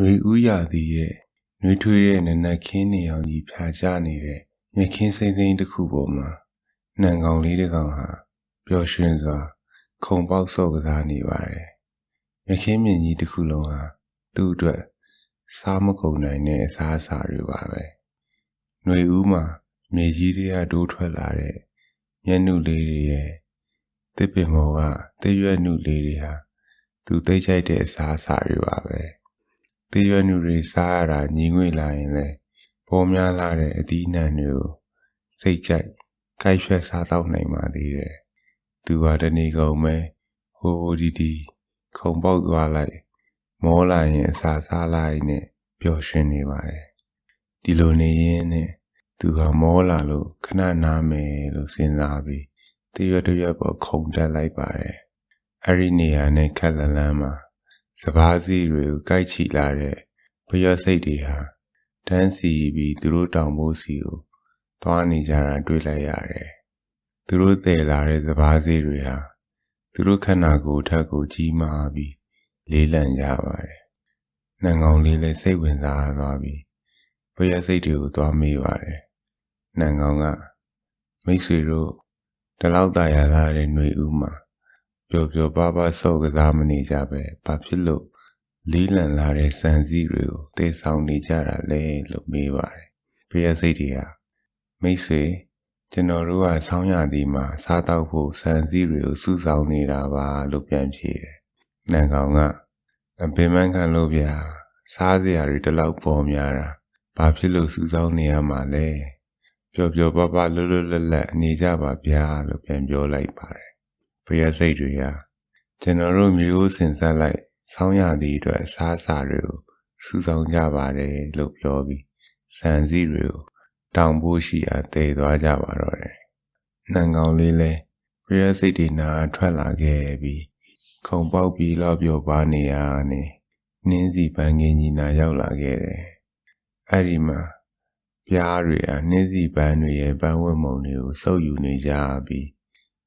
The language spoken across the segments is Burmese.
နှွေဦးရသည်ရဲ့နှွေထွေးတဲ့နနက်ခင်းနေအောင်ကြီးဖြာချနေတဲ့မြက်ခင်းစိမ့်စိမ့်တစ်ခုပေါ်မှာနှံကောင်လေးတစ်ကောင်ဟာပျော်ရွှင်စွာခုံပေါက်ဆော့ကစားနေပါတယ်မြက်ခင်းမြင်ကြီးတစ်ခုလုံးဟာသူ့အတွက်စားမကုန်နိုင်တဲ့အစားအစာတွေပါပဲနှွေဦးမှာမြေကြီးတွေကတိုးထွက်လာတဲ့မျက်နှုလေးတွေရဲ့တစ်ပင်မော်ကတရွက်နှုလေးတွေဟာသူသိချိုက်တဲ့အစားအစာတွေပါပဲ တရွက်နှုတွေစားရတာညီငွေလာရင်လေပေါ်များလာတဲ့အသီးနှံတွေကိုစိတ်ကြိုက်ကိုက်ရွက်စားတော့နိုင်ပါသေးတယ်သူဟာတနေ့ကုန်ပဲဟိုဟိုဒီဒီခုံပေါက်သွားလိုက် မောလာရင်အစာစားလိုက်နဲ့ပျော်ရွှင်နေပါတယ်ဒီလိုနေရင်းနဲ့သူကမောလာလို့ခဏနားမယ်လို့စဉ်းစားပြီးတရွက်တရွက်ပေါ်ခုံတက်လိုက်ပါတယ်အဲ့ဒီနေရာနဲ့ခက်လန်းလန်းမှာ စပားစီတွေကိုကြိုက်ချီလာတဲ့ဘရွက်စိတ်တွေဟာတန်းစီပြီးသူတို့တောင်ဖို့စီကိုသွားနေကြတာတွေ့လိုက်ရတယ်သူတို့တည်လာတဲ့စပားစီတွေဟာသူတို့ခန္ဓာကိုယ်ထက်ကိုကြီးမားပြီးလေးလံကြပါတယ်နှံကောင်လေးလည်းစိတ်ဝင်စားသွားပြီးဘရွက်စိတ်တွေကိုသွားမေးပါတယ်နှံကောင်ကမိတ်ဆွေတို့ဒီလောက်ตายရလာတဲ့ຫນွေဦးမှာ ပျော်ပျော်ပါပါဆော့ကစားမနေကြပဲဘာဖြစ်လို့လေးလံလာတဲ့စံစည်းတွေကိုတည်ဆောင်နေကြတာလဲလို့မေးပါတယ်ဘရွက်စိတ်တွေကမိတ်ဆွေကျွန်တော်တို့ကဆောင်းရသည်မှာစားတော့ဖို့စံစည်းတွေကိုစုဆောင်နေတာပါလို့ပြန်ဖြေတယ်။နန်ကောင်ကအပင်မခံလို့ဗျာစားစရာတွေတလောက်ပေါ်များတာဘာဖြစ်လို့စုဆောင်နေရမှာလဲပျော်ပျော်ပါပါလွတ်လွတ်လပ်လပ်အနေကြပါဗျာလို့ပြန်ပြောလိုက်ပါတယ်။ ဘုရားစိတ်တွေကကျွန်တော်တို့မျိုးစင်ဆက်လိုက်ဆောင်းရသည်အတွက်စားစာတွေကိုစုဆောင်ကြပါတယ်လို့ပြောပြီးစံစည်းတွေကိုတောင်ပိုးရှိအားတည်သွားကြပါတော့တယ်။နှံကောင်လေးလဲပရိယစိတ်တွေနာထွက်လာခဲ့ပြီးခုံပေါက်ပြီးတော့ပြောပါနေရနေနင်းစီပန်းကင်းကြီးနာရောက်လာခဲ့တယ်။အဲ့ဒီမှာပြားတွေဟာနင်းစီပန်းတွေရဲ့ပန်းဝတ်မုံတွေကိုစုပ်ယူနေကြပြီး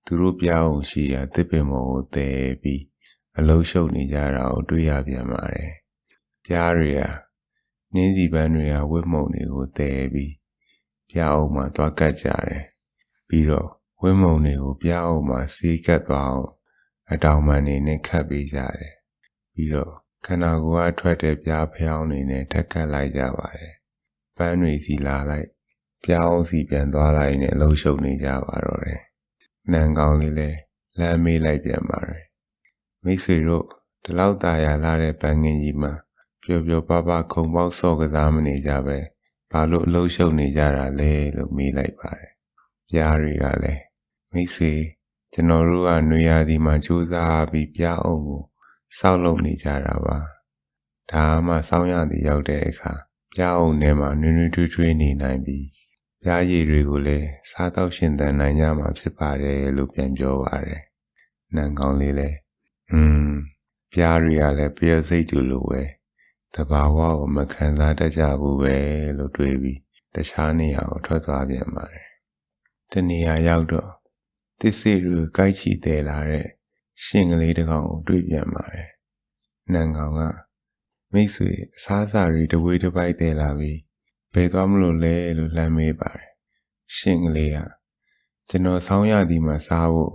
သူတို့ပြားအောင်ရှိရာတစ်ပင်မော်ကိုတည်ပြီးအလုံးရှုပ်နေကြတာကိုတွေ့ရပြန်ပါတယ်။ပြားတွေဟာနင်းစီပန်းတွေကဝတ်မုံတွေကိုတည်ပြီးပြားအောင်မှသွားကတ်ကြတယ်ပြီးတော့ဝင်းမုံတွေကိုပြားအောင်မှစီးကတ်သွားအောင်အတောင်ပံနေနဲ့ခတ်ပေးကြတယ်ပြီးတော့ခန္ဓာကိုယ်ကထွက်တဲ့ပြားဖျောင်းနေနဲ့ထက်ကတ်လိုက်ကြပါတယ်ပန်းတွေစီလာလိုက်ပြားအောင်စီပြန်သွားလိုက်နဲ့လှုပ်ရှုပ်နေကြပါတော့တယ် နန်ကောင်လေးလည်းလမ်းမေးလိုက်ပြန်ပါတယ်မိတ်ဆွေတို့ဒီလောက်ตาရလာတဲ့ပန်းငင်ကြီးမှာပျော်ပျော်ပါပါခုံပေါက်ဆော့ကစားမနေကြပဲဘာလို့အလုံးရှုံနေကြတာလဲလို့မေးလိုက်ပါတယ်။ပြားတွေကလည်းမိတ်ဆွေကျွန်တော်တို့ကနှွေရာသီမှာစူးစမ်းပြီးပြားအောင်ကိုစောက်လုပ်နေကြတာပါ။ဒါမှစောင်းရသည်ရောက်တဲ့အခါပြားအောင်ထဲမှာနွေးနွေးထွေးထွေးနေနိုင်ပြီး ပြားရည်တွေကိုလည်းစားတော့ရှင်သန်နိုင်ကြမှာဖြစ်ပါတယ်လို့ပြန်ပြောပါတယ်။နန်ကောင်းလေးလည်းဟွန်းပြားတွေကလည်းပြည့်စိတ်တူလိုပဲ။တဘာဝကိုမခံစားတတ်ကြဘူးပဲလို့တွေးပြီးတခြားနေရာကိုထွက်သွားပြန်ပါတယ်။တနေရာရောက်တော့တစ္ဆေတွေကြိုက်ချီတယ်လာတဲ့ရှင်ကလေးတစ်ကောင်ကိုတွေ့ပြန်ပါတယ်။နန်ကောင်ကမိတ်ဆွေအစားအစာတွေတဝေးတစ်ပိုက်တယ်လာပြီး ဘယ်သွားမလို့လဲလို့လှမ်းမေးပါတယ်။ရှင်ကလေးကကျွန်တော်ဆောင်းရသည်မှာစားဖို့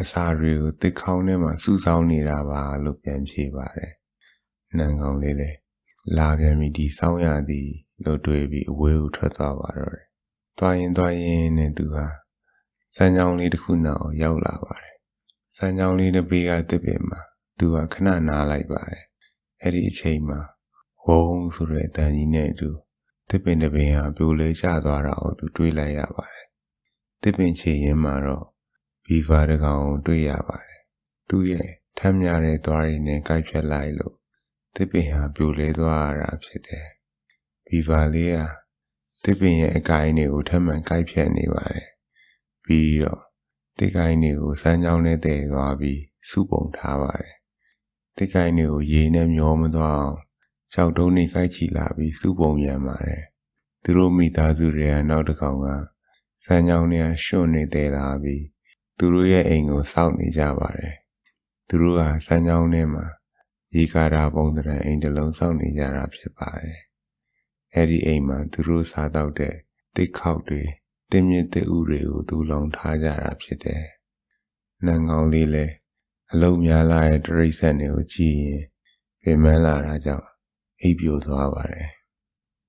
အစာတွေကိုတစ်ခေါင်းထဲမှာစူးစောင်းနေတာပါလို့ပြန်ဖြေပါတယ်။နန်ကောင်လေးလည်းလာပြန်ပြီဒီစောင်းရသည်လို့တွေးပြီးအဝေးကိုထွက်သွားပါတော့တယ်။သွားရင်သွားရင်နဲ့သူဟာစမ်းကြောင်းလေးတစ်ခုနောက်ရောက်လာပါတယ်။စမ်းကြောင်းလေးတစ်ပေကတစ်ပင်မှာသူဟာခဏနားလိုက်ပါတယ်။အဲ့ဒီအချိန်မှာဝုန်းဆိုတဲ့အတန်ကြီးနဲ့သူတ စ်ပင်တစ်ပင်ဟာပြိုလဲကျသွားတာကိုသူတွေးလိုက်ရပါတယ်။တစ်ပင်ချေရင်မှာတော့ဘီဗာတကောင်တွေ့ရပါတယ်။သူ့ရဲ့ထမ်းများတဲ့သွားရည်နဲ့ကြိုက်ဖြတ်လိုက်လို့တစ်ပင်ဟာပြိုလဲသွားတာဖြစ်တယ်။ဘီဗာလေးဟာတစ်ပင်ရဲ့အကိုင်းတွေကိုထပ်မံကိုက်ဖြတ်နေပါတယ်။ပြီးတော့တစ်ကိုင်းတွေကိုစမ်းကြောင်းနဲ့တည်သွားပြီးစုပုံထားပါတယ်။တစ်ကိုင်းတွေကိုရေနဲ့မျောမသွားအောင် ကြောက်တုံးနဲ့ကိုက်ချီလာပြီးစုပုံပြန်ပါတယ်။သူတို့မိသားစုတွေကနောက်တစ်ကောင်ကစမ်းကြောင်းနဲ့ရွှွန့်နေတည်လာပြီးသူတို့ရဲ့အိမ်ကိုစောင့်နေကြပါတယ်။သူတို့ကစမ်းကြောင်းထဲမှာရေကာတာပုံသဏ္ဍာန်အိမ်တစ်လုံးစောင့်နေကြတာဖြစ်ပါတယ်။အဲ့ဒီအိမ်မှာသူတို့စားတော့တဲ့တစ်ခေါက်တွေတင်းမြင့်တဲ့ဥတွေကိုသူလောင်ထားကြတာဖြစ်တယ်။နန်ကောင်လေးလည်းအလုံးများလာတဲ့တရိษံတွေကိုကြည့်ရင်ပြင်မလာတာကြောင့် အိပ်ပျော်သွားပါတယ်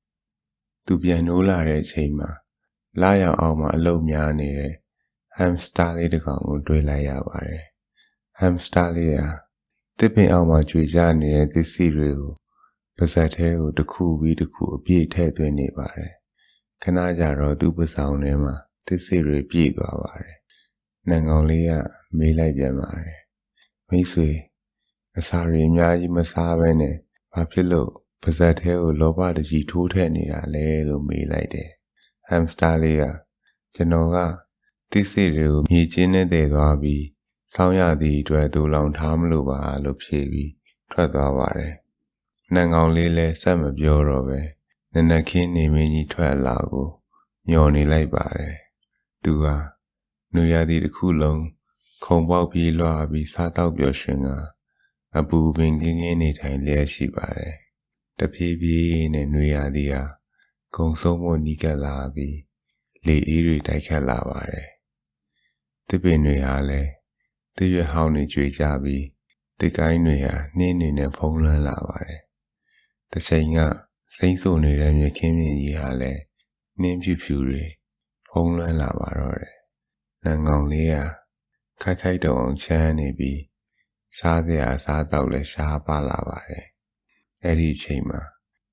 ။သူပြန်နိုးလာတဲ့အချိန်မှာလာရောက်အောင်မှာအလုံးများနေတဲ့ဟမ်စတာလေးတစ်ကောင်ကိုတွေ့လိုက်ရပါတယ်။ဟမ်စတာလေးကတစ်ပင်အောင်မှာကြွေကြနေတဲ့သစ်စီတွေကိုပါဇက်ထဲကိုတစ်ခုပြီးတစ်ခုအပြည့်ထည့်သွင်းနေပါတယ်။ခဏကြာတော့သူ့ပစောင်ထဲမှာသစ်စီတွေပြည့်သွားပါတယ်။နန်ကောင်လေးကမေးလိုက်ပြန်ပါတယ်။မိတ်ဆွေအစာတွေအများကြီးမစားဘဲနဲ့ ဘာဖြစ်လို့ပါဇက်ထဲကိုလောဘတကြီးထိုးထည့်နေတာလဲလို့မေးလိုက်တယ်။ဟမ်စတာလေးကကျွန်တော်ကသစ်စီတွေကိုမြေချင်းနဲ့တည်သွားပြီးဆောင်းရသည့်အတွက်သူလောင်ထားမလို့ပါလို့ဖြေပြီးထွက်သွားပါတယ်။နန်ကောင်လေးလည်းစက်မပြောတော့ပဲနနခင်းနေမင်းကြီးထွက်လာကိုညော်နေလိုက်ပါတယ်။သူဟာနူရသည်တစ်ခုလုံးခုံပေါက်ပြေးလွှာပြီးစားတော့ပျော်ရွှင်က အပူပင်ကင်းကင်းနေထိုင်လျက်ရှိပါတယ်။တဖြည်းဖြည်းနဲ့နွေရသည်ဟာကုံဆုံးမနီးကပ်လာပြီးလေအေးတွေတိုက်ခတ်လာပါတယ်။တစ်ပင်တွေဟာလည်းတရွက်ဟောင်းနေကြွေကြပြီးတစ်ကိုင်းတွေဟာနှင်းနေနဲ့ဖုံးလွှမ်းလာပါတယ်။တစ်ချိန်ကစိမ့်ဆူနေတဲ့မြခင်းမြင်ကြီးဟာလည်းနှင်းဖြူဖြူတွေဖုံးလွှမ်းလာပါတော့တယ်။နန်ကောင်လေးဟာခိုက်ခိုက်တုံအောင်ချမ်းနေပြီး စားစရာစားတော့လဲရှားပါလာပါတယ်။အဲ့ဒီအချိန်မှာ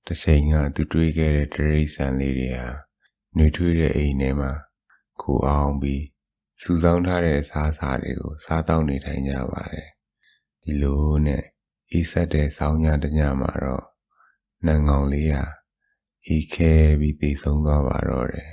တစ်ချိန်ကသူတွေးခဲ့တဲ့တရိษံလေးတွေဟာနှွေထွေးတဲ့အိမ်ထဲမှာကိုအောင်ပြီးစူဆောင်းထားတဲ့စားစားတွေကိုစားတော့နေထိုင်ကြပါတယ်ဒီလိုနဲ့အေးဆက်တဲ့ဆောင်းညတညမှာတော့နန်ကောင်လေးဟာအေးခဲပြီးတည်ဆုံးသွားပါတော့တယ်